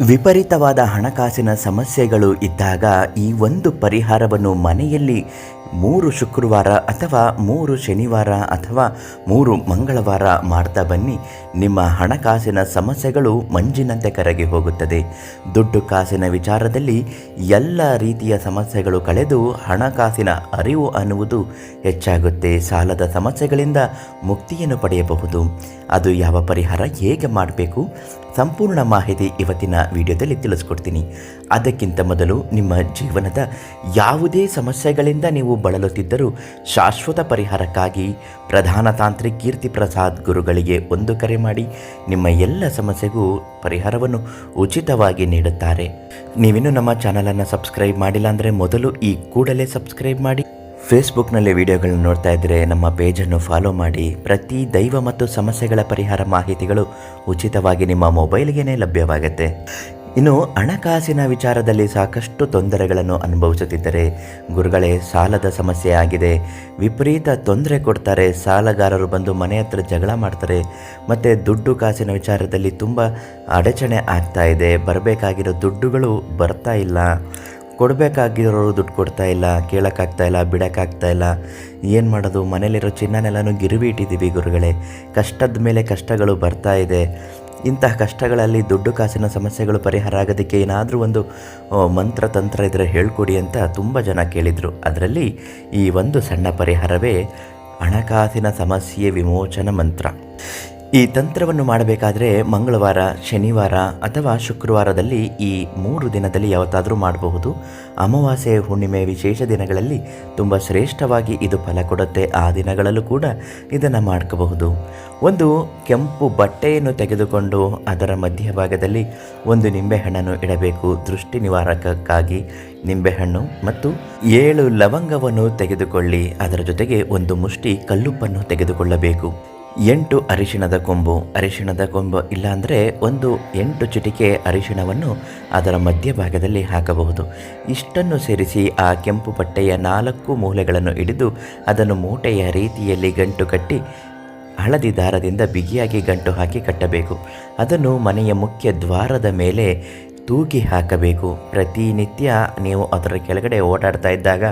ವಿಪರೀತವಾದ ಹಣಕಾಸಿನ ಸಮಸ್ಯೆಗಳು ಇದ್ದಾಗ ಈ ಒಂದು ಪರಿಹಾರವನ್ನು ಮನೆಯಲ್ಲಿ ಮೂರು ಶುಕ್ರವಾರ ಅಥವಾ ಮೂರು ಶನಿವಾರ ಅಥವಾ ಮೂರು ಮಂಗಳವಾರ ಮಾಡ್ತಾ ಬನ್ನಿ. ನಿಮ್ಮ ಹಣಕಾಸಿನ ಸಮಸ್ಯೆಗಳು ಮಂಜಿನಂತೆ ಕರಗಿ ಹೋಗುತ್ತದೆ. ದುಡ್ಡು ಕಾಸಿನ ವಿಚಾರದಲ್ಲಿ ಎಲ್ಲ ರೀತಿಯ ಸಮಸ್ಯೆಗಳು ಕಳೆದು ಹಣಕಾಸಿನ ಅರಿವು ಅನ್ನುವುದು ಹೆಚ್ಚಾಗುತ್ತೆ. ಸಾಲದ ಸಮಸ್ಯೆಗಳಿಂದ ಮುಕ್ತಿಯನ್ನು ಪಡೆಯಬಹುದು. ಅದು ಯಾವ ಪರಿಹಾರ ಹೇಗೆ ಮಾಡಬೇಕು? ಸಂಪೂರ್ಣ ಮಾಹಿತಿ ಇವತ್ತಿನ ವಿಡಿಯೋದಲ್ಲಿ ತಿಳಿಸ್ಕೊಡ್ತೀನಿ. ಅದಕ್ಕಿಂತ ಮೊದಲು ನಿಮ್ಮ ಜೀವನದ ಯಾವುದೇ ಸಮಸ್ಯೆಗಳಿಂದ ನೀವು ಬಳಲುತ್ತಿದ್ದರೂ ಶಾಶ್ವತ ಪರಿಹಾರಕ್ಕಾಗಿ ಪ್ರಧಾನ ತಾಂತ್ರಿಕ್ ಕೀರ್ತಿ ಪ್ರಸಾದ್ ಗುರುಗಳಿಗೆ ಒಂದು ಕರೆ ಮಾಡಿ ನಿಮ್ಮ ಎಲ್ಲ ಸಮಸ್ಯೆಗೂ ಪರಿಹಾರವನ್ನು ಉಚಿತವಾಗಿ ನೀಡುತ್ತಾರೆ. ನೀವಿನ್ನೂ ನಮ್ಮ ಚಾನಲನ್ನು ಸಬ್ಸ್ಕ್ರೈಬ್ ಮಾಡಿಲ್ಲ ಅಂದರೆ ಮೊದಲು ಈ ಕೂಡಲೇ ಸಬ್ಸ್ಕ್ರೈಬ್ ಮಾಡಿ. ಫೇಸ್ಬುಕ್ನಲ್ಲಿ ವಿಡಿಯೋಗಳನ್ನು ನೋಡ್ತಾ ಇದ್ದರೆ ನಮ್ಮ ಪೇಜನ್ನು ಫಾಲೋ ಮಾಡಿ. ಪ್ರತಿ ದೈವ ಮತ್ತು ಸಮಸ್ಯೆಗಳ ಪರಿಹಾರ ಮಾಹಿತಿಗಳು ಉಚಿತವಾಗಿ ನಿಮ್ಮ ಮೊಬೈಲ್ಗೇ ಲಭ್ಯವಾಗುತ್ತೆ. ಇನ್ನು ಹಣಕಾಸಿನ ವಿಚಾರದಲ್ಲಿ ಸಾಕಷ್ಟು ತೊಂದರೆಗಳನ್ನು ಅನುಭವಿಸುತ್ತಿದ್ದರೆ ಗುರುಗಳೇ, ಸಾಲದ ಸಮಸ್ಯೆ ಆಗಿದೆ. ವಿಪರೀತ ತೊಂದರೆ ಕೊಡ್ತಾರೆ. ಸಾಲಗಾರರು ಬಂದು ಮನೆ ಹತ್ರ ಜಗಳ ಮಾಡ್ತಾರೆ. ಮತ್ತು ದುಡ್ಡು ಕಾಸಿನ ವಿಚಾರದಲ್ಲಿ ತುಂಬ ಅಡಚಣೆ ಆಗ್ತಾ ಇದೆ. ಬರಬೇಕಾಗಿರೋ ದುಡ್ಡುಗಳು ಬರ್ತಾ ಇಲ್ಲ. ಕೊಡಬೇಕಾಗಿರೋರು ದುಡ್ಡು ಕೊಡ್ತಾ ಇಲ್ಲ. ಕೇಳೋಕ್ಕಾಗ್ತಾ ಇಲ್ಲ, ಬಿಡೋಕ್ಕಾಗ್ತಾ ಇಲ್ಲ. ಏನು ಮಾಡೋದು? ಮನೇಲಿರೋ ಚಿನ್ನನೆಲ್ಲನೂ ಗಿರುವಿ ಇಟ್ಟಿದ್ದೀವಿ ಗುರುಗಳೇ. ಕಷ್ಟದ ಮೇಲೆ ಕಷ್ಟಗಳು ಬರ್ತಾ ಇದೆ. ಇಂತಹ ಕಷ್ಟಗಳಲ್ಲಿ ದುಡ್ಡು ಕಾಸಿನ ಸಮಸ್ಯೆಗಳು ಪರಿಹಾರ ಆಗೋದಕ್ಕೆ ಏನಾದರೂ ಒಂದು ಮಂತ್ರ ತಂತ್ರ ಇದ್ದರೆ ಹೇಳ್ಕೊಡಿ ಅಂತ ತುಂಬ ಜನ ಕೇಳಿದರು. ಅದರಲ್ಲಿ ಈ ಒಂದು ಸಣ್ಣ ಪರಿಹಾರವೇ ಹಣಕಾಸಿನ ಸಮಸ್ಯೆ ವಿಮೋಚನ ಮಂತ್ರ. ಈ ತಂತ್ರವನ್ನು ಮಾಡಬೇಕಾದರೆ ಮಂಗಳವಾರ, ಶನಿವಾರ ಅಥವಾ ಶುಕ್ರವಾರದಲ್ಲಿ ಈ ಮೂರು ದಿನದಲ್ಲಿ ಯಾವತ್ತಾದರೂ ಮಾಡಬಹುದು. ಅಮಾವಾಸ್ಯೆ, ಹುಣ್ಣಿಮೆ ವಿಶೇಷ ದಿನಗಳಲ್ಲಿ ತುಂಬ ಶ್ರೇಷ್ಠವಾಗಿ ಇದು ಫಲ ಕೊಡುತ್ತೆ. ಆ ದಿನಗಳಲ್ಲೂ ಕೂಡ ಇದನ್ನು ಮಾಡ್ಕೋಬಹುದು. ಒಂದು ಕೆಂಪು ಬಟ್ಟೆಯನ್ನು ತೆಗೆದುಕೊಂಡು ಅದರ ಮಧ್ಯಭಾಗದಲ್ಲಿ ಒಂದು ನಿಂಬೆಹಣ್ಣನ್ನು ಇಡಬೇಕು. ದೃಷ್ಟಿ ನಿವಾರಕಕ್ಕಾಗಿ ನಿಂಬೆಹಣ್ಣು ಮತ್ತು ಏಳು ಲವಂಗವನ್ನು ತೆಗೆದುಕೊಳ್ಳಿ. ಅದರ ಜೊತೆಗೆ ಒಂದು ಮುಷ್ಟಿ ಕಲ್ಲುಪ್ಪನ್ನು ತೆಗೆದುಕೊಳ್ಳಬೇಕು. ಎಂಟು ಅರಿಶಿಣದ ಕೊಂಬು. ಅರಿಶಿಣದ ಕೊಂಬು ಇಲ್ಲಾಂದರೆ ಒಂದು ಎಂಟು ಚಿಟಿಕೆ ಅರಿಶಿಣವನ್ನು ಅದರ ಮಧ್ಯಭಾಗದಲ್ಲಿ ಹಾಕಬಹುದು. ಇಷ್ಟನ್ನು ಸೇರಿಸಿ ಆ ಕೆಂಪು ಬಟ್ಟೆಯ ನಾಲ್ಕು ಮೂಲೆಗಳನ್ನು ಹಿಡಿದು ಅದನ್ನು ಮೂಟೆಯ ರೀತಿಯಲ್ಲಿ ಗಂಟು ಕಟ್ಟಿ ಹಳದಿ ದಾರದಿಂದ ಬಿಗಿಯಾಗಿ ಗಂಟು ಹಾಕಿ ಕಟ್ಟಬೇಕು. ಅದನ್ನು ಮನೆಯ ಮುಖ್ಯ ದ್ವಾರದ ಮೇಲೆ ತೂಗಿ ಹಾಕಬೇಕು. ಪ್ರತಿನಿತ್ಯ ನೀವು ಅದರ ಕೆಳಗಡೆ ಓಡಾಡ್ತಾ ಇದ್ದಾಗ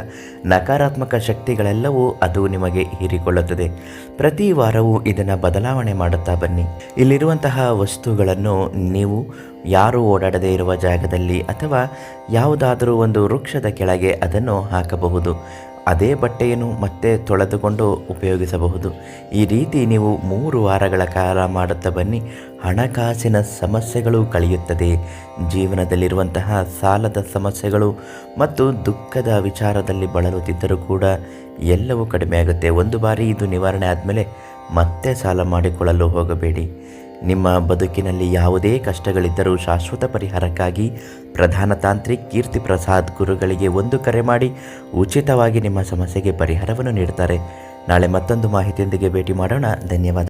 ನಕಾರಾತ್ಮಕ ಶಕ್ತಿಗಳೆಲ್ಲವೂ ಅದು ನಿಮಗೆ ಹೀರಿಕೊಳ್ಳುತ್ತದೆ. ಪ್ರತಿ ವಾರವೂ ಇದನ್ನು ಬದಲಾವಣೆ ಮಾಡುತ್ತಾ ಬನ್ನಿ. ಇಲ್ಲಿರುವಂತಹ ವಸ್ತುಗಳನ್ನು ನೀವು ಯಾರೂ ಓಡಾಡದೇ ಇರುವ ಜಾಗದಲ್ಲಿ ಅಥವಾ ಯಾವುದಾದರೂ ಒಂದು ವೃಕ್ಷದ ಕೆಳಗೆ ಅದನ್ನು ಹಾಕಬಹುದು. ಅದೇ ಬಟ್ಟೆಯನ್ನು ಮತ್ತೆ ತೊಳೆದುಕೊಂಡು ಉಪಯೋಗಿಸಬಹುದು. ಈ ರೀತಿ ನೀವು ಮೂರು ವಾರಗಳ ಕಾಲ ಮಾಡುತ್ತಾ ಬನ್ನಿ. ಹಣಕಾಸಿನ ಸಮಸ್ಯೆಗಳು ಕಳೆಯುತ್ತದೆ. ಜೀವನದಲ್ಲಿರುವಂತಹ ಸಾಲದ ಸಮಸ್ಯೆಗಳು ಮತ್ತು ದುಃಖದ ವಿಚಾರದಲ್ಲಿ ಬಳಲುತ್ತಿದ್ದರೂ ಕೂಡ ಎಲ್ಲವೂ ಕಡಿಮೆಯಾಗುತ್ತೆ. ಒಂದು ಬಾರಿ ಇದು ನಿವಾರಣೆ ಆದಮೇಲೆ ಮತ್ತೆ ಸಾಲ ಮಾಡಿಕೊಳ್ಳಲು ಹೋಗಬೇಡಿ. ನಿಮ್ಮ ಬದುಕಿನಲ್ಲಿ ಯಾವುದೇ ಕಷ್ಟಗಳಿದ್ದರೂ ಶಾಶ್ವತ ಪರಿಹಾರಕ್ಕಾಗಿ ಪ್ರಧಾನ ತಾಂತ್ರಿಕ್ ಕೀರ್ತಿ ಪ್ರಸಾದ್ ಗುರುಗಳಿಗೆ ಒಂದು ಕರೆ ಮಾಡಿ ಉಚಿತವಾಗಿ ನಿಮ್ಮ ಸಮಸ್ಯೆಗೆ ಪರಿಹಾರವನ್ನು ನೀಡುತ್ತಾರೆ. ನಾಳೆ ಮತ್ತೊಂದು ಮಾಹಿತಿಯೊಂದಿಗೆ ಭೇಟಿ ಮಾಡೋಣ. ಧನ್ಯವಾದ.